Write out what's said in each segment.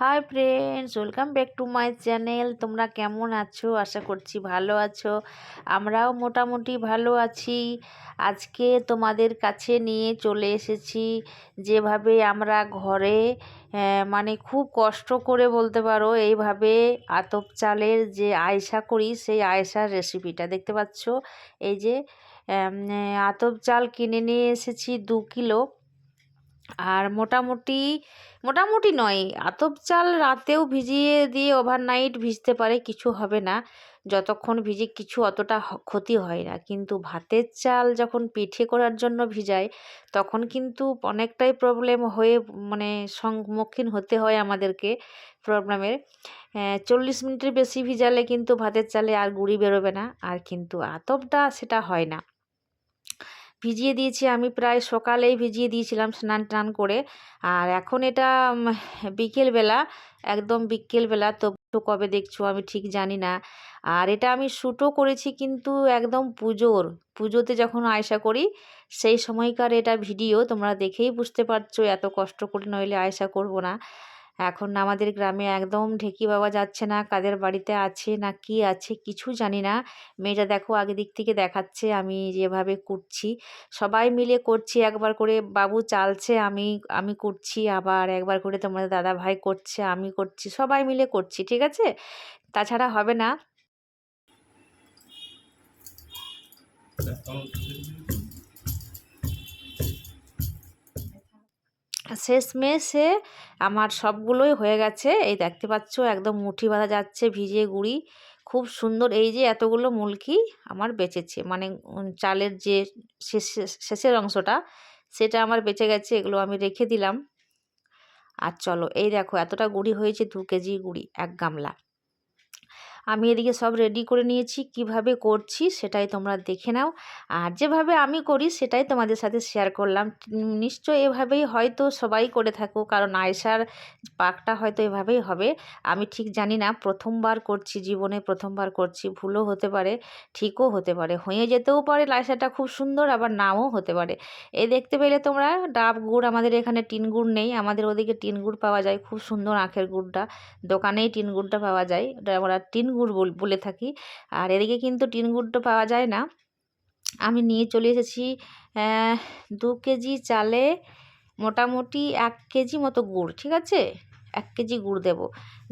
Hi friends welcome back to my channel তোমরা কেমন আছো? আশা করছি ভালো আছো। আমরাও মোটামুটি ভালো আছি। আজকে তোমাদের কাছে নিয়ে চলে এসেছি যেভাবে আমরা ঘরে মানে খুব কষ্ট করে বলতে পারো, এইভাবে আতপ চালের যে আয়সা করি, সেই আয়সার রেসিপিটা দেখতে পাচ্ছ? এই যে আতপ চাল কিনে নিয়ে এসেছি দু কিলো। আর মোটামুটি মোটামুটি নয়। আতপ চাল রাতেও ভিজিয়ে দিয়ে ওভারনাইট ভিজতে পারে, কিছু হবে না। যতক্ষণ ভিজে কিছু অতটা ক্ষতি হয় না। কিন্তু ভাতের চাল যখন পিঠে করার জন্য ভিজায়, তখন কিন্তু অনেকটাই প্রবলেম হয়ে মানে সম্মুখীন হতে হয় আমাদেরকে প্রবলেমের চল্লিশ মিনিটের বেশি ভিজালে কিন্তু ভাতের চালে আর গুঁড়ি বেরোবে না। আর কিন্তু আতপটা সেটা হয় না। ভিজিয়ে দিয়েছি। আমি প্রায় সকালেই ভিজিয়ে দিয়েছিলাম স্নান টান করে। আর এখন এটা বিকেলবেলা, একদম বিকেলবেলা। তো তো কবে দেখছ আমি ঠিক জানি না। আর এটা আমি শ্যুটও করেছি কিন্তু একদম পুজোর। পুজোতে যখন আয়সা করি, সেই সময়কার এটা ভিডিও তোমরা দেখেই বুঝতে পারছ এত কষ্ট করে নইলে আয়সা করব না। এখন আমাদের গ্রামে একদম ঢেকি বাবা যাচ্ছে না, কাদের বাড়িতে আছে না কি আছে কিছু জানি না। মেয়েটা দেখো আগে দিক থেকে দেখাচ্ছে, আমি যেভাবে কুটছি সবাই মিলে করছি, একবার করে বাবু চালছে, আমি আমি করছি, আবার একবার করে তোমাদের দাদা ভাই করছে, আমি করছি, সবাই মিলে করছি, ঠিক আছে? তাছাড়া হবে না। শেষমেশে আমার সবগুলোই হয়ে গেছে। এই দেখতে পাচ্ছ একদম মুঠি বাঁধা যাচ্ছে ভিজে গুঁড়ি। খুব সুন্দর এই যে এতগুলো মুলকি আমার বেঁচেছে। মানে চালের যে শেষে- শেষের অংশটা, সেটা আমার বেঁচে গেছে, এগুলো আমি রেখে দিলাম। আর চলো, এই দেখো এতটা গুঁড়ি হয়েছে দু কেজি গুঁড়ি, এক গামলা। আমি এদিকে সব রেডি করে নিয়েছি, কীভাবে করছি সেটাই তোমরা দেখে নাও। আর যেভাবে আমি করি সেটাই তোমাদের সাথে শেয়ার করলাম। নিশ্চয় এভাবেই হয়তো সবাই করে থাকো, কারণ আয়সার পাকটা হয়তো এভাবেই হবে। আমি ঠিক জানি না, প্রথমবার করছি জীবনে, প্রথমবার করছি, ভুলও হতে পারে, ঠিকও হতে পারে। হয়ে যেতেও পারে আয়সাটা খুব সুন্দর, আবার নাও হতে পারে। এই দেখতে পেলে তোমরা, ডাব গুড়, আমাদের এখানে টিন গুড় নেই। আমাদের ওদিকে টিন গুড় পাওয়া যায়, খুব সুন্দর আখের গুড়টা। দোকানেই টিন গুড়টা পাওয়া যায়। আমরা টিন গুড় বল- থাকি। আর এদিকে কিন্তু টিন গুড়টা পাওয়া যায় না। আমি নিয়ে চলে এসেছি দু কেজি চালে মোটামুটি এক কেজি মতো গুড়, ঠিক আছে? এক কেজি গুড় দেব।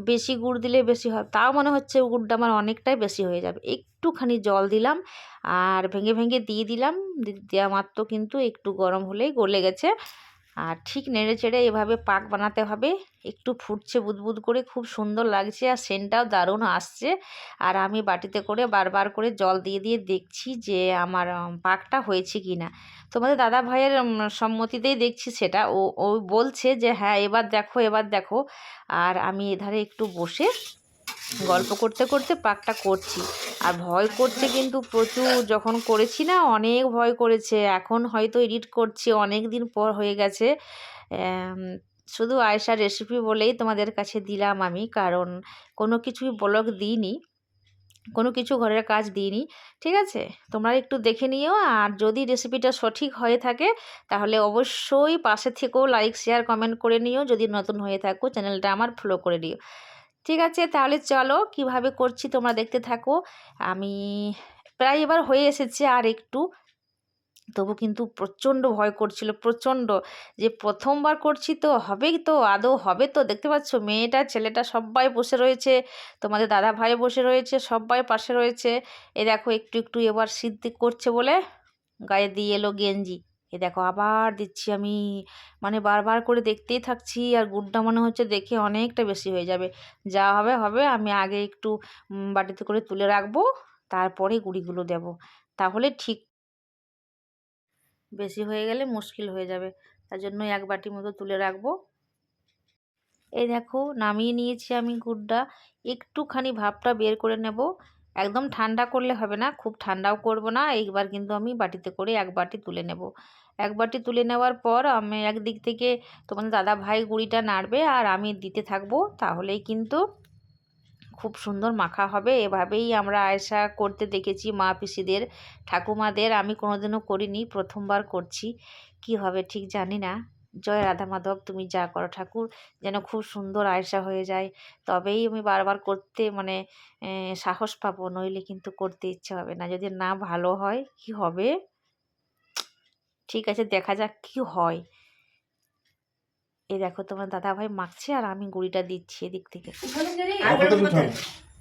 বেশি গুড় দিলে বেশি হয়। তাও মনে হচ্ছে গুড়টা আমার অনেকটাই বেশি হয়ে যাবে। একটুখানি জল দিলাম আর ভেঙে ভেঙে দিয়ে দিলাম। দেওয়া মাত্র কিন্তু একটু গরম হলেই গলে গেছে। আর ঠিক নেড়ে চেড়ে এভাবে পাক বানাতে হবে। একটু ফুটছে বুদবুদ করে, খুব সুন্দর লাগছে আর সেন্টটাও দারুণ আসছে। আর আমি বাটিতে করে বারবার করে জল দিয়ে দিয়ে দেখছি যে আমার পাকটা হয়েছে কি না। তোমাদের দাদা ভাইয়ের সম্মতিতেই দেখছি সেটা। ও ও বলছে যে হ্যাঁ এবার দেখো এবার দেখো। আর আমি এধারে একটু বসে গল্প করতে করতে পাকটা করছি। আর ভয় করছে কিন্তু প্রচুর। যখন করেছি না, অনেক ভয় করেছে। এখন হয়তো এডিট করছি, অনেক দিন পর হয়ে গেছে। শুধু আয়সার রেসিপি বলেই তোমাদের কাছে দিলাম আমি, কারণ কোনো কিছুই ব্লগ দিইনি। কোনো কিছু ঘরের কাজ দিইনি। ঠিক আছে? তোমরা একটু দেখে নিও। আর যদি রেসিপিটা সঠিক হয়ে থাকে, তাহলে অবশ্যই পাশে থেকেও লাইক শেয়ার কমেন্ট করে নিও। যদি নতুন হয়ে থাকো চ্যানেলটা আমার ফলো করে দিও। ঠিক আছে, তাহলে চলো কীভাবে করছি তোমরা দেখতে থাকো। আমি প্রায় এবার হয়ে এসেছে আর একটু। তবু কিন্তু প্রচণ্ড ভয় করছিল, প্রচণ্ড যে প্রথমবার করছি তো হবেই তো, আদৌ হবে তো? দেখতে পাচ্ছ, মেয়েটা, ছেলেটা সবাই বসে রয়েছে, তোমাদের দাদা ভাই বসে রয়েছে, সবাই পাশে রয়েছে। এ দেখো, একটু একটু এবার সিদ্ধি করছে বলে গায়ে দিয়ে এলো গেঞ্জি। এ দেখো আবার দিচ্ছি আমি মানে বারবার করে দেখতেই থাকছি আর গুড়টা মনে হচ্ছে দেখে অনেকটা বেশি হয়ে যাবে। যা হবে হবে, আমি আগে একটু বাটিতে করে তুলে রাখব, তারপরে গুঁড়িগুলো দেব। তাহলে ঠিক বেশি হয়ে গেলে মুশকিল হয়ে যাবে। তার জন্য এক বাটি মতো তুলে রাখব। এই দেখো নামিয়ে নিয়েছি আমি গুড়টা। একটুখানি ভাপটা বের করে নেব। একদম ঠান্ডা করলে হবে না, খুব ঠান্ডাও করব না। এইবার কিন্তু আমি বাটিতে করে এক বাটি তুলে নেব। এক বাটি তুলে নেওয়ার পর আমি একদিক থেকে তোমাদের দাদা ভাই গুঁড়িটা নাড়বে আর আমি দিতে থাকব। তাহলেই কিন্তু খুব সুন্দর মাখা হবে। এভাবেই আমরা আয়সা করতে দেখেছি মা পিসিদের, ঠাকুমাদের। আমি কোনোদিনও করিনি, প্রথমবার করছি। কি হবে ঠিক জানি না। জয় রাধা মাধব, তুমি যা করো ঠাকুর, যেন খুব সুন্দর আয়সা হয়ে যায়। তবেই আমি বারবার করতে মানে সাহস পাবো, নইলে কিন্তু করতে ইচ্ছে হবে না। যদি না ভালো হয়, কি হবে? ঠিক আছে দেখা যাক কি হয়। এ দেখো তোমার দাদা ভাই মাখছে আর আমি গুড়িটা দিচ্ছি এদিক থেকে।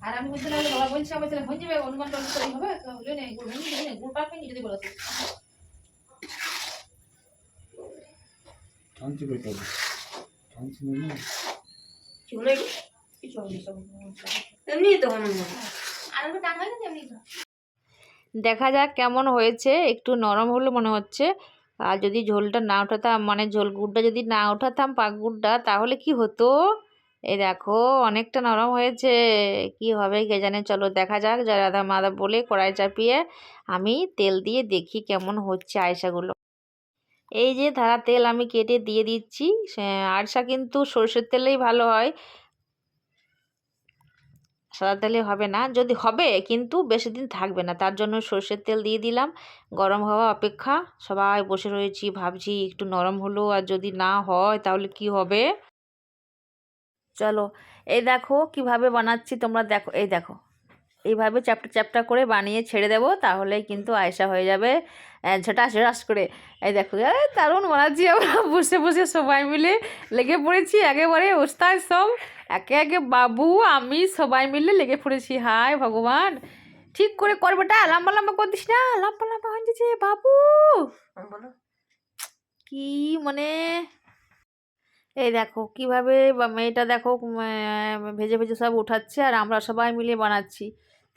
আর আমি বলতে বাবা বলছে আমার ছেলে হয়ে যাবে অনুমান টনুমান করে হবে। তো নেই গুড় ভেঙে গুড় পাকবে যদি বলো তো। টানছি বেটা টানছি না? চলে কিছু হবে সব। এমনি তো আমার। আর একটু টান হয় না এমনি দেখা যাক কেমন হয়েছে একটু নরম হলো মনে হচ্ছে। আর যদি ঝোলটা না ওঠাতাম মানে ঝোল গুড়টা যদি না ওঠাতাম পাক গুড়টা, তাহলে কি হতো? এই দেখো, অনেকটা নরম হয়েছে। কি হবে কে জানে, চলো দেখা যাক। যা রাধা মাধা বলে কড়াই চাপিয়ে আমি তেল দিয়ে দেখি কেমন হচ্ছে আয়সাগুলো এই যে, ধারা তেল আমি কেটে দিয়ে দিচ্ছি। আরসা কিন্তু সর্ষের তেলেই ভালো হয়। সাদা তেলে হবে না। যদি হবে, কিন্তু বেশি দিন থাকবে না। তার জন্য সর্ষের তেল দিয়ে দিলাম। গরম হওয়া অপেক্ষা। সবাই বসে রয়েছি, ভাবছি একটু নরম হলো। আর যদি না হয়, তাহলে কি হবে? চলো, এই দেখো কীভাবে বানাচ্ছি তোমরা দেখো। এই দেখো, এইভাবে চ্যাপটা চ্যাপটা করে বানিয়ে ছেড়ে দেবো তাহলে কিন্তু আয়সা হয়ে যাবে। ঝটাস ঝটাস করে। এই দেখো দারুণ বানাচ্ছি আমরা। বসে বসে সবাই মিলে লেগে পড়েছি। একেবারে ওস্তায় সব। একে একে বাবু আমি সবাই মিলে লেগে পড়েছি। হায় ভগবান। ঠিক করে কর বেটা লম্বা লম্বা করে দিস না। লম্বা লম্বা হয়ে যাচ্ছে বাবু। বলো। কি মানে? এই দেখো কীভাবে মেয়েটা দেখো ভেজে ভেজে সব উঠাচ্ছে আর আমরা সবাই মিলে বানাচ্ছি।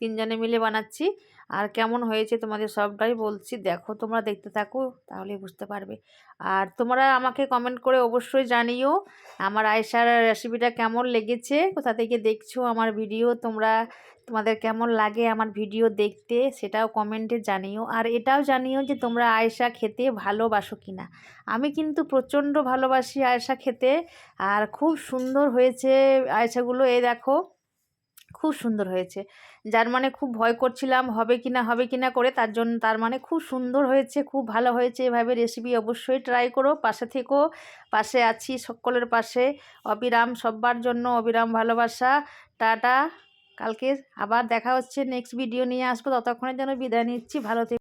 তিনজনে মিলে বানাচ্ছি। আর কেমন হয়েছে তোমাদের সবটাই বলছি। দেখো তোমরা দেখতে থাকো, তাহলে বুঝতে পারবে। আর তোমরা আমাকে কমেন্ট করে অবশ্যই জানিও, আমার আয়সার রেসিপিটা কেমন লেগেছে, কোথা থেকে দেখছ আমার ভিডিও তোমরা, তোমাদের কেমন লাগে আমার ভিডিও দেখতে, সেটাও কমেন্টে জানিও। আর এটাও জানিও যে তোমরা আয়সা খেতে ভালোবাসো কি না আমি কিন্তু প্রচণ্ড ভালোবাসি আয়সা খেতে, আর খুব সুন্দর হয়েছে আয়সাগুলো এই দেখো। খুব সুন্দর হয়েছে। যার মানে খুব ভয় করছিলাম, হবে কি না, হবে কি না করে, তার জন্য, তার মানে খুব সুন্দর হয়েছে, খুব ভালো হয়েছে। এভাবে রেসিপি অবশ্যই ট্রাই করো, পাশে থেকো, পাশে আছি সকলের পাশে। অবিরাম সব্বার জন্য অবিরাম ভালোবাসা। টাটা, কালকে আবার দেখা হচ্ছে নেক্সট ভিডিও নিয়ে আসব। ততক্ষণের জন্য বিদায় নিচ্ছি, ভালো থেকো।